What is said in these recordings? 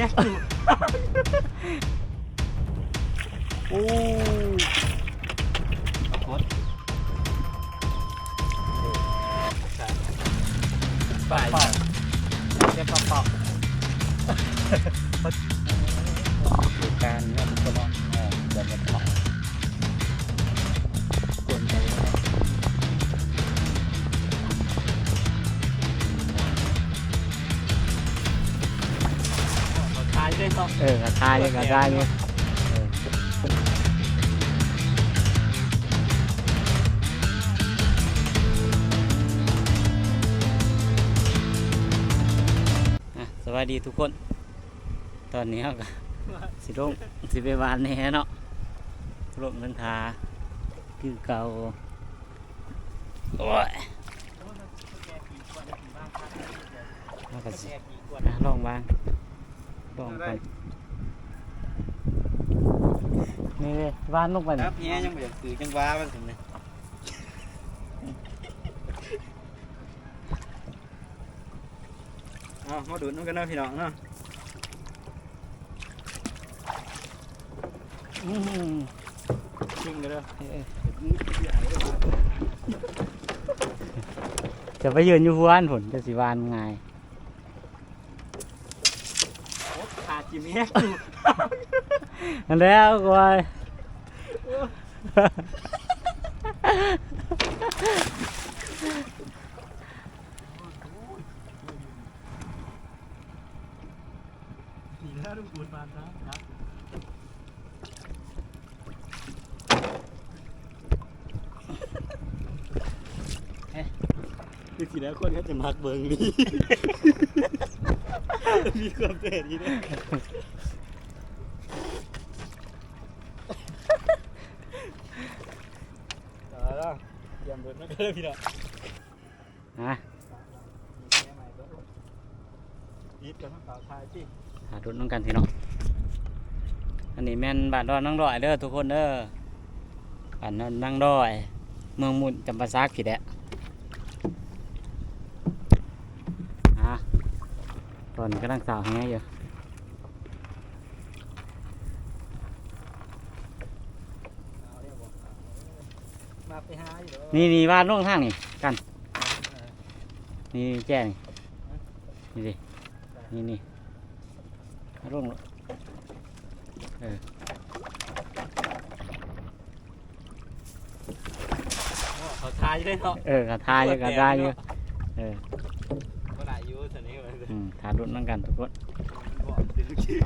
ม่อยู่ โอ้โคตรไปเป่าเจ็บป่าเป่าคือการเนี่ยมันก็ต้องอ๋อแบบมันเป่าคน เออกระทายกระทายเนี่ยเอออะสวัสดีทุกคน ตอนนี้เราก็สิลงสิไปวานแหน่เนาะลงเดินทาคือเก่าโอ้ยมากันสิอะลองวางลองกัน นี่เลยวานลงไปคนี่รับเนี้ยยังไม่อยากซื้อจังว้ามันถึงเลยเอามาดูดน้ำกันนะพี่น้องเนาะอื้อหือชิมกันเลยเออจะไปยืนอยู่หัวอันผลจะสิวานง่ายขาดจีเมส อันแล้วกวยนี่แล้วดูกูดมาครับคือสีแล้วคนเขาจะมักเบิงดี มีความเด็ดดีนะเอาละเตรียม เบิดมาเด้อพี่น้องฮะยิบกันทั้งสาวชายที่หาดุนน้องกันพี่น้องอันนี้แม่นบ้านดอนนั่งดอยเด้อทุกคนเด้อบ้านนั้นนั่งดอย เมืองมุนจำปาซักผิดแหละฮะตอนนี้กำลังสาวแห้อยู่ เอาเรียกว่า มาไปหาอยู่เด้อนี่นี่วาดลงทางนี่กัน นี่แจ้นี่นี่ดินี่นี่วาดลงเออเขาทายได้เนาะเออกระทายอยู่กระทายอยู่เออก็ได้อยู่ตอนนี้มันอืมทาดุนน้องกันทุกคน บอกถึงชื่อ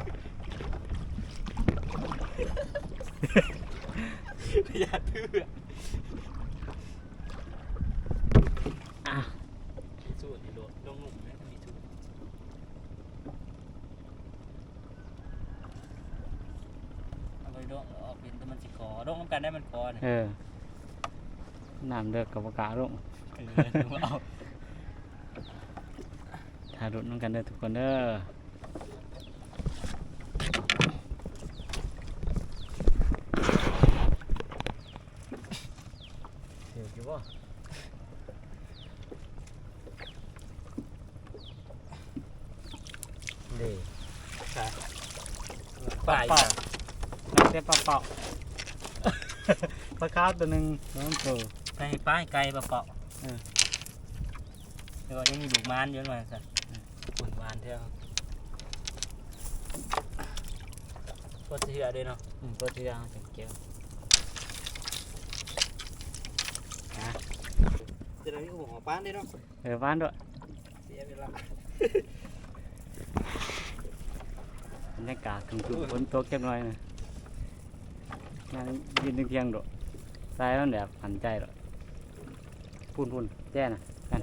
อย่าทื่อ อะ สูตรนี่โดดลงหนุ่มนะถ้ามีสูตรเอาไปดองออก เป็นแต่มันสิคอดองน้ำกันได้มันคอเนี่ยเออน้ำเดือกกับปากกาลงเออดูเอาทาดุนน้องกันเด้อทุกคนเด้อ เดี๋ยวอยู่บ่เด้ใช่ไป เป่าน้ำเส้นเป่าเป่าปลาคาร์ฟตัวหนึ่งน้องโต ไปให้ป้ายไกลเปล่าเออ เดี๋ยวยังมีลูกมานเยอะมาสักปุ่นมานเท่าก็เถื่อด้วยเนาะอืมตัวที่ยางเป็นเกลียวจะได้มีหัวป้านได้เนาะเออบ้านด้วยเสียเวลาบรรยากาศถึงจุฝนตกเก็บน้อยนะนั่งยืนเทียงๆดอก ทรายมันแบบหันใจดอพุ่นพุ่นแจ้นะกัน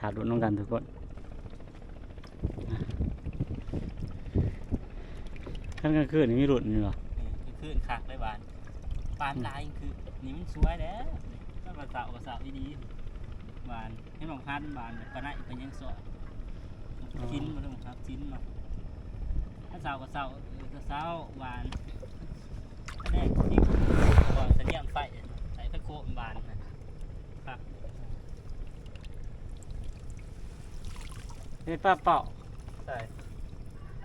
ถายรูน้องกันทุกคนขั้นกลางคืนนี่มีรุ่นนี่เหรอคือขึ้นขากได้บานปานลายคือนี่มันสวยแล้วถ้าภาษาภาษาวดีๆ บานให้มองพันบานก็น่าเป็นยังสวยชิ้นมาดูครับชิ้นมาถ้าสาวก็สาวเออก็สาวหวานแรกที่ก่อนเสนียมไฟใส่ตะโคมบานนะครับนี่ป้าเป่าใช่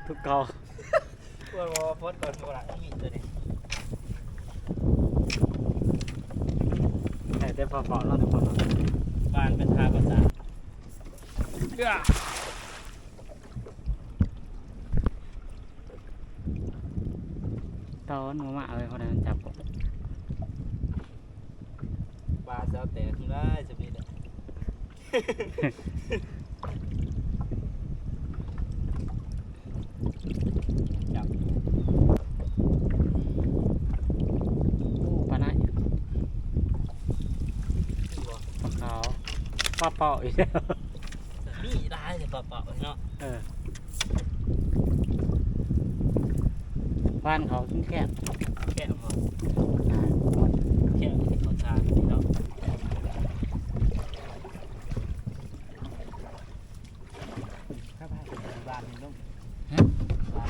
ทุกเกาควรว่าฟดก่อนโบราณมีตัวนี้แต่แต่ป้าเป่าเราทุกคนเนาะ บานเป็นทาภาษาเอื้อเตาหนูมาเอาไว้เพราะนั้นจับกบปลาเสาแตกขึ้นได้จะมีแต่จับ โอ้ปลาไหน ที่บ่ ปลาขาว ป้าเป่าอีกแล้วมีได้แต่เปล่าๆเนาะเออบ้านเขาขึ้นแคบแค่หมดอ่าแค่ขอทานนี่เนาะถ้าพาไปบ้านนี่ต้องบ้าน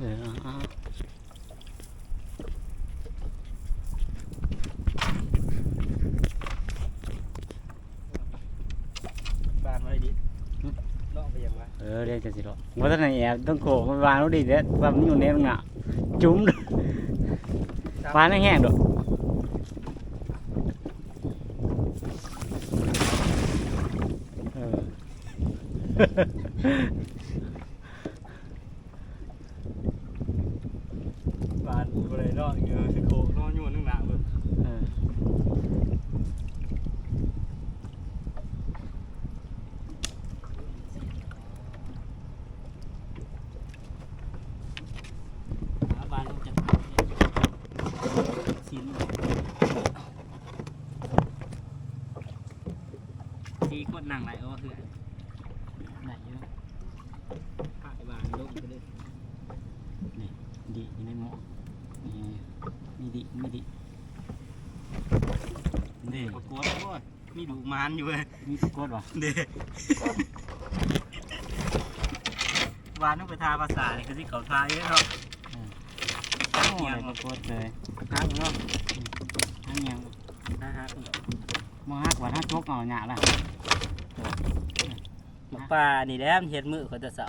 เออเอาเอา บ้านไว้ดิลองไปยังวะ เออเดี๋ยวจะสิหรอกว่าท่านไหนแอบ ต้องโขกมันวางรู้ดีเด้อว่ามันอยู่ในมันหนาจุ้มเด้อฟ้าแห้งๆดอกเออ บ้านกูเลยนอนเออสิโคกนอนอยู่นึงหนาเบิ่ง เออ หาบ้านต้องจัดชิ้นสีกดหนังไหลโอ้เหือนไหนเยอะปากบ้านลงไปเลย ดีอยู่ในหม้อนี่มีดีมีดีนี่ ปรากฏว่า มีดูมานอยู่เว้ยมีสะกดวะเด้วานต้องไปทาภาษาเนี่ยคือที่เขาทาเยอะเนาะโอ้ยสะกดเลยฮักเนาะทั้งยังนะฮะมาฮักว่าถ้าจกเอาหยาละหมกปลานี่แหละมันเฮ็ดมือคนจะเสา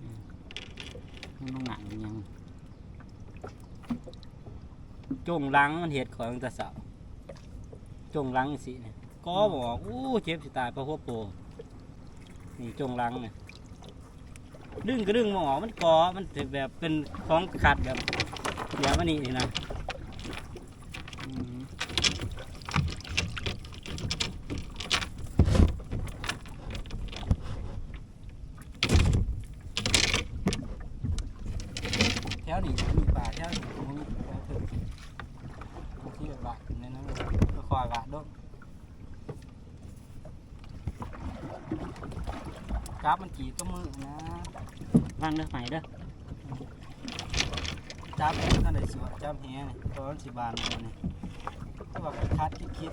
嗯มันต้องหนังยัง จงลังมันเฮ็ดของจะเสาจงลังสิเนี่ยก็บอกอู้เจ็บสิตายเพราะหัวโปนี่จงลังเนี่ยดึงก็ดึงมออกมันกอมันจะแบบเป็นของขัดแบบเดี๋ยวมันนี่นี่นะแถวนี้มีป่าแถวนี้มีแถวถึงบางทีแบบว่าในนั้นก็ค อยว่าด้วยกราฟมันกี่ก็มือนะวางเด้อใหม่เด้อจับเองก็ได้สวดจับแฮนี่ตอนสิบานเลยนี่ก็บอกคัดคิดคิด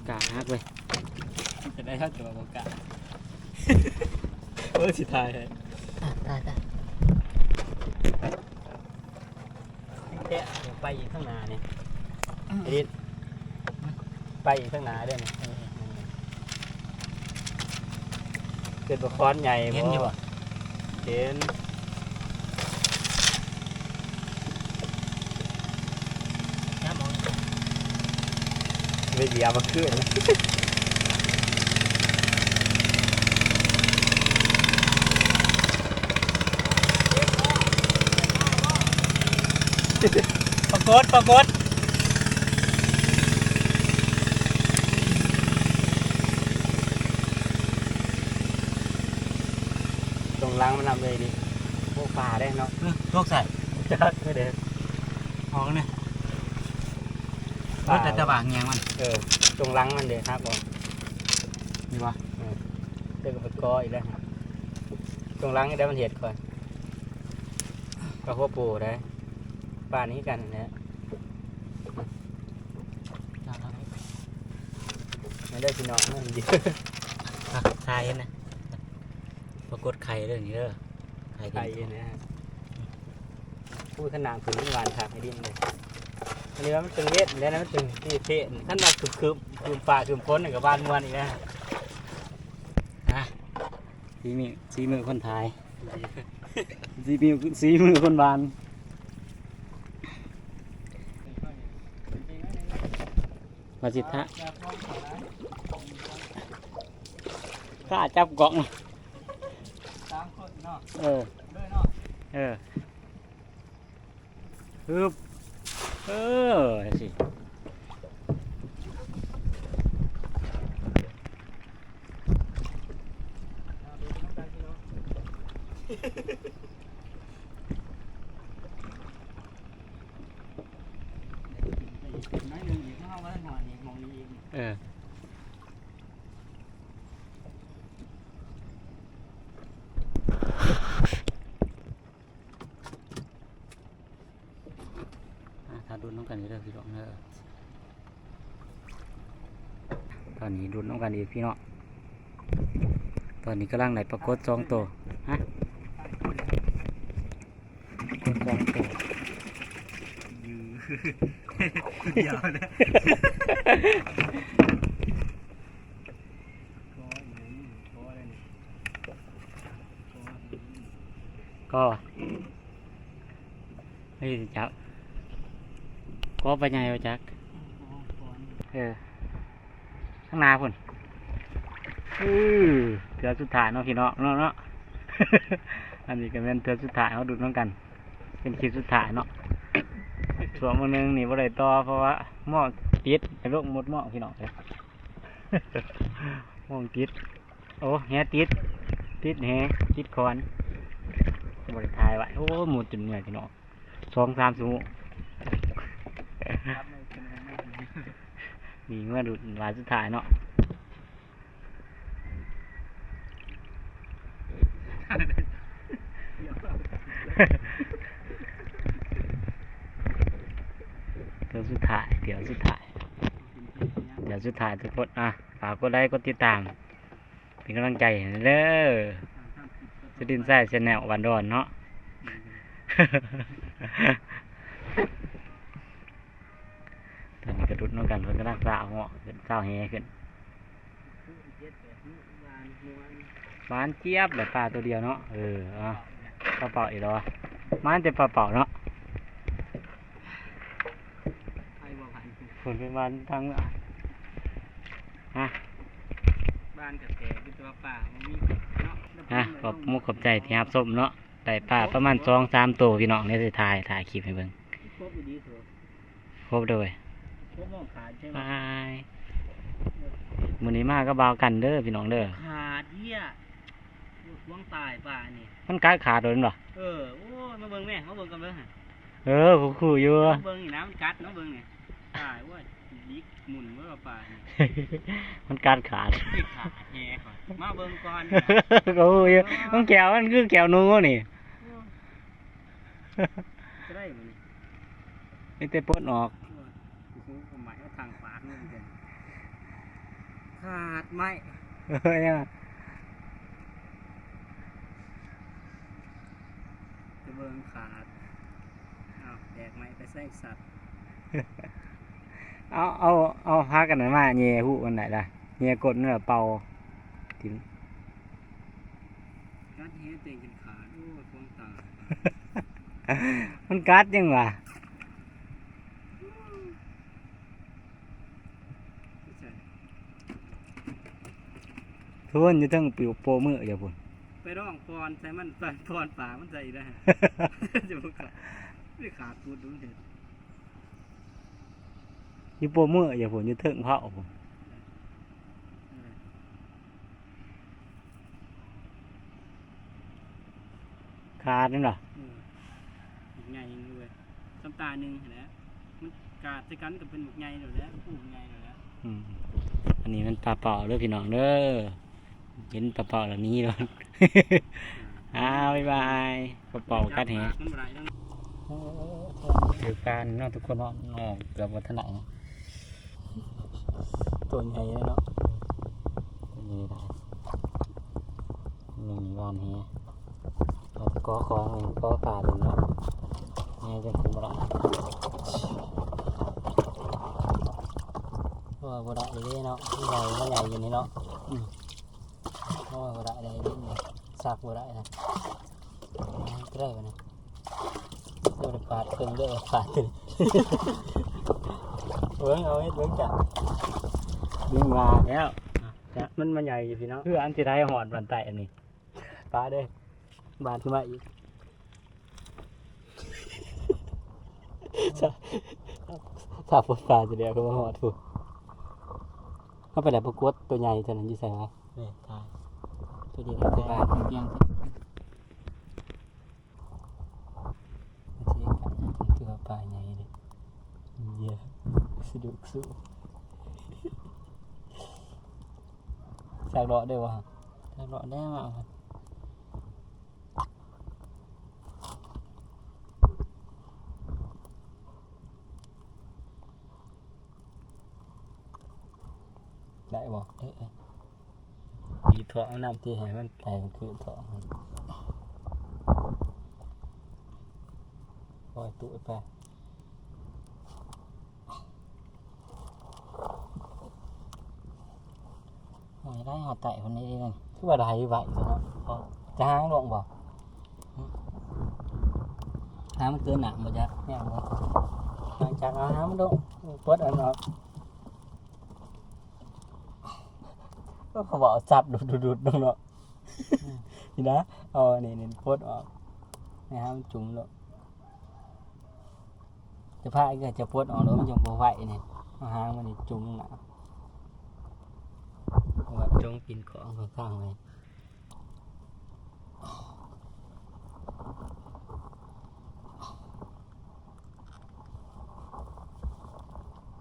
กฏเนี่ยปรากฏกับปลาบ้านเนี่ยบ้านแข็งเขาทากลัวเนาะเออปรากฏปรากฏกับปลาปลาเอิญเนาะทักเหียงมาทักมาเยอะกาฮักเว้ยจะได้เท่าตัวบอกกะเออสิทายให้ตายตายแท้เดี๋ยวไปอีกข้างหน้าเนี่ยไอ้ดิดไปอีกข้างหน้าเด้วยเนี่ยเกิดบะคอนใหญ่เห็นอยู่บ่เห็น ไม่เบียร์มาขึ้นปรากฏปรากฏตรงล้างมันนำเลยดิพวกปลาได้เนาะโรคใส่จัดไม่ได้มองเนี่ย รถแต่ตะบางเงียงมันเออตรงล้างมันเด้ครับผมนี่วะเดี๋ยวก็ไปกออีกแล้วครับตรงล้างนี่ได้มันเห็ดก่อนก็พวกปูได้ปลานี้กันนะไม่ได้พี่น้องมันเยอะทายเห็นนะปรากฏไข่เรื่องนี้เด้อไข่ไทยนะฮะพูดขนาดถึงหวานทางให้ดิ้นเลย อันนี้มันตึงเวทแล้วนะมันตึงที่เทะท่านมาคืมคืมคืมป่าคืมพ้นหนึ่งกับบ้านมวนอีกนะสีมือสีมือคนไทยสีมือสีมือคนบานมาสิทะข้าจับกล่องสามคนเนาะเออเนาะเออฮึบ เออสิ เอาดูน้ำตาลพี่น้องน้อยหนึ่งอีกเข้ามาหน่อยนี่มองนี้อีก เอออะถ้าดูน้องกันอีกเด้อพี่น้องเด้อ ตอนนี้ดูน้องกันอีกพี่เน้องตอนนี้กำลังไหนปรากฏสองตัวฮะปรากฏสองตัวเดียวนก็อยางนี้ก็ไรนี่จับ ก็ไปไงวะจักเออข้างหน้าพุ่นอือเถือสุดท้ายเนาะพี่น้องเนาะเนาะอันนี้ก็เป็นเถือสุดท้ายเขาดูน้องกัน เป็นคลิปสุดท้ายเนาะส่วนมือนึงนี่บ่ได้ต่อเพราะว่าหม้อติดไอ้ลูกหมดหม้อพี่น้องเลยหม้อติดโอ้แฮติดติดแฮติดคอนบริทายไว้โอ้หมดจนเหนื่อยพี่น้องสองสามชั่วโมงครับ มีเมื่อดูรายสุดท้ายเนาะเดี๋ยวสุดท้าย เดี๋ยวสุดท้าย เดี๋ยวสุดท้ายทุกคนอะฝากกดไลค์กดติดตาม เป็นกำลังใจให้เด้อจะดินไส้ชแนลวันดอนเนาะ ตอนนี้กระดุดน้องกันเพิ่นกำลังสาวเหาะขึ้นสาวแฮขึ้นหวานเจี๊ยบแบบปลาตัวเดียวเนาะ เอออะปลาเป่าอีกแล้ววะมันจะปลาเป่าเนาะไอ้บ่ผ่านฝนเป็นวันทางฮะบ้านกับแกคือตัวป่ามันมีเนาะฮะขอบมุกขอบใจที่รับส้มเนาะได้ปลาประมาณสองสามตัวพี่น้องในสุดท้ายถ่ายคลิปให้เบิ่งครบอยู่ดีเถอะครบเลย ครบมองขาดใช่ไหมบายมื้อนี้มาก็เบากันเด้อพี่น้องเด้อขาดเหี้ยว่างตายป่านี่ มันกัดขาโดนบ่เออ โอ้ยมาเบิ่งแม่มาเบิ่งกันเบิ่งฮะเออคู่ๆอยู่มาเบิ่งนี่นะมันกัดเนาะเบิ่งนี่ตายว่าดิกหมุนเมื่อป่านี่มันกัดขาดที่ขาดแย่ก่อนมาเบิ่งก่อนก็คู่อยู่มันแก้วมันคือแก้วหนูนี่จะได้บ่นี่ไอ้แต่ปลดออก คือผมหมายว่าทางปากนี่เป็น ขาดไหมเฮ้ยอะจะเบิ่งขาดเอาาวแดกไหมไปใส่สัตว์เอาเอาเอาพากันหน่อยมาแย่หูมันไหนล่ะแย่กดเนื้อเป่าทิมกัดเฮ็ดเต็งกันขาดโอ้ยควงตา มันกัดยังวะ ไม่ใช่ ทุนอยู่ทั้งปิวโปมืออย่าพุ่นไปร้องพรใส่มันไปพรป่ามันใส่ได้จะบอกขาดไม่ขาดพูดดูเห็นอยู่โปมืออย่าพุ่นอยู่เทิงเผาพุ่นขาดนั่นเหรอเออหมึกใหญ่ยังเลยน้ำตาหนึ่งเห็นแล้วมันกาดจะกันกับเป็นหมึกใหญ่เดี๋ยวแล้วผู้หมึกใหญ่เดี๋ยวแล้วอืมอันนี้มันปลาเป่าเด้อพี่น้องเด้อ เห็นปลาเป่าแล้วหนี้แล้ว อ้าวบ๊ายบายปลาเป่ากัดแหมันบ่ได้ทั้งถือการเนาะทุกคนเนาะเนาะเกือบวัฒนะเนาะตัวใหญ่เลยเนาะนี่ได้หนึ่งวันเฮียเอาก็ของหนึ่งก็ปลาเลยเนาะนี่จะคุ้มละเพราะว่าบ่ได้เลยเนาะใหญ่ก็ใหญ่อยู่นี่เนาะ อืมเพราะว่าบ่ได้เลยนี่สักบ่ได้นะก็ได้กันนะเดี๋ยวได้ปาดเพิ่งเด้อปาดถึงเบิ้งเอาให้เบิ้งจับยิงมาแล้วจ้ะมันมันใหญ่อยู่พี่เนาะเพื่ออันที่ได้หอดบันไตอันนี้ปลาเด้บานขึ้นมาอีกถ้าฝนปลาจะเดียวก็มาหอดถูกเขาไปไหนประกวดตัวใหญ่ตัวนั้นอยี่ใส่ไหมนี่ตาย ตัวนี้ตัวบานเพียงเทียงกันคือว่าปลาใหญ่เลยเยอะสะดุกสู้จากเลาะได้วะจากเลาะได้มาครับได้บ่เอ้ยเอ้ ยดีถ่วงน้ำที่ให้มันแตงคือถ่วงมันปล่อยตุ้ยไปหอยได้หอดไตคนนี้เลยคือว่าได้ไหวเนาะพอจะหางลงบ่หางมันเกินหนักบ่จ๊ะเนี่ยบ่หลังจากเอาหางมันลงปลดอันออกก็ เขาบอกจับดูดดูดดูเนาะนี่นะเอานี่นี่ปลดออกนี่ฮะมันจุ่มแล้วจะพาไอ้ก็จะปลดออกแล้วมันจะบ่ไหวเนี่ยเอาหางมันนี่จุ่มหนาเอาไว้จงปินของข้างๆไว้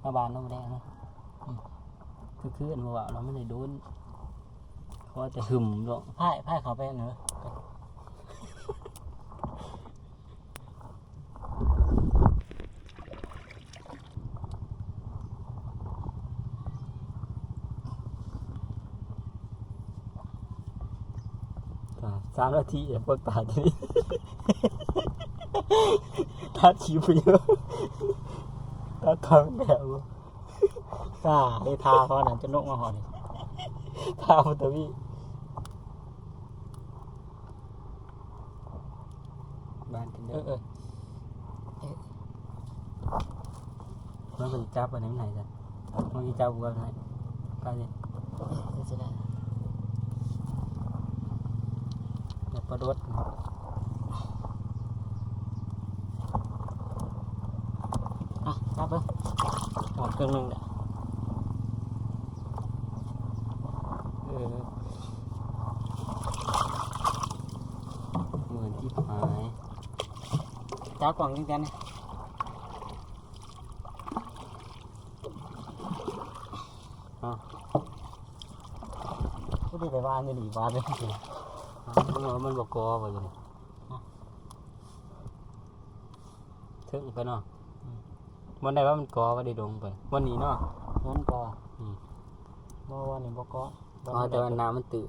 มาบานน้ำแดงนะอืมคือคืออันว่าเราไม่ได้โดน เขาจะหึมลงพ่ายพ่ายเขาไปเนอะอ่าสามนาทีเดี๋ยวปวดปากทีนี้ทัดชิวเยอะทัดทางแบบกล้าได้ทาเพราะนั้นจะนกมาหอด ทาพุทธวีบ้านกันเอเด้ออเออมันเป็นจับอันไหนไหนจ้ะมันมีจับวัวไหนไปเลยจะได้เดี๋ยวปลาดดอะจับเลยหอดเครื่องหนึงเนี่ย เหมือนที่หายจับกล่องจริงจังนะผู้ดีไปบ้านจะหนีบ้านเลยมันมันบกกอไปอยู่นี่ถึงไปเนาะมันได้ว่ามันกอว่าได้ดงไปวันนี้เนาะนั่นกอืมเมื่วานนี้บอกก็ อ๋อแต่ว่าน้ำมันตื้น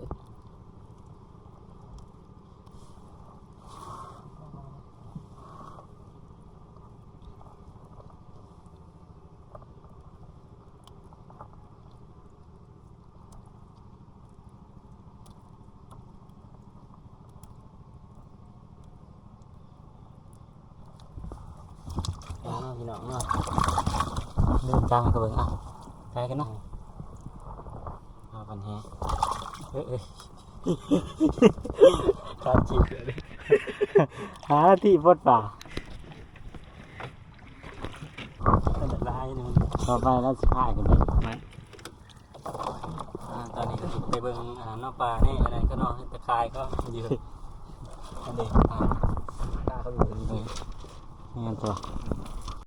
พี่น้องเนาะเดินทางกันไปอ่ะไกลกันเนาะ เอากันแฮะเอ้ยเอ้ยการจีบเลยหาที่บดป่ามันจะลายนี่มันต่อไปแล้วสิพายกันไปมันอ่าตอนนี้ก็สิไปเบิ่งอาหารนอกป่านี่อะไรก็นอกตะคายก็อยู่อันเด็กอ่าตาเขาอยู่ตรงนี้นี่ตัวอ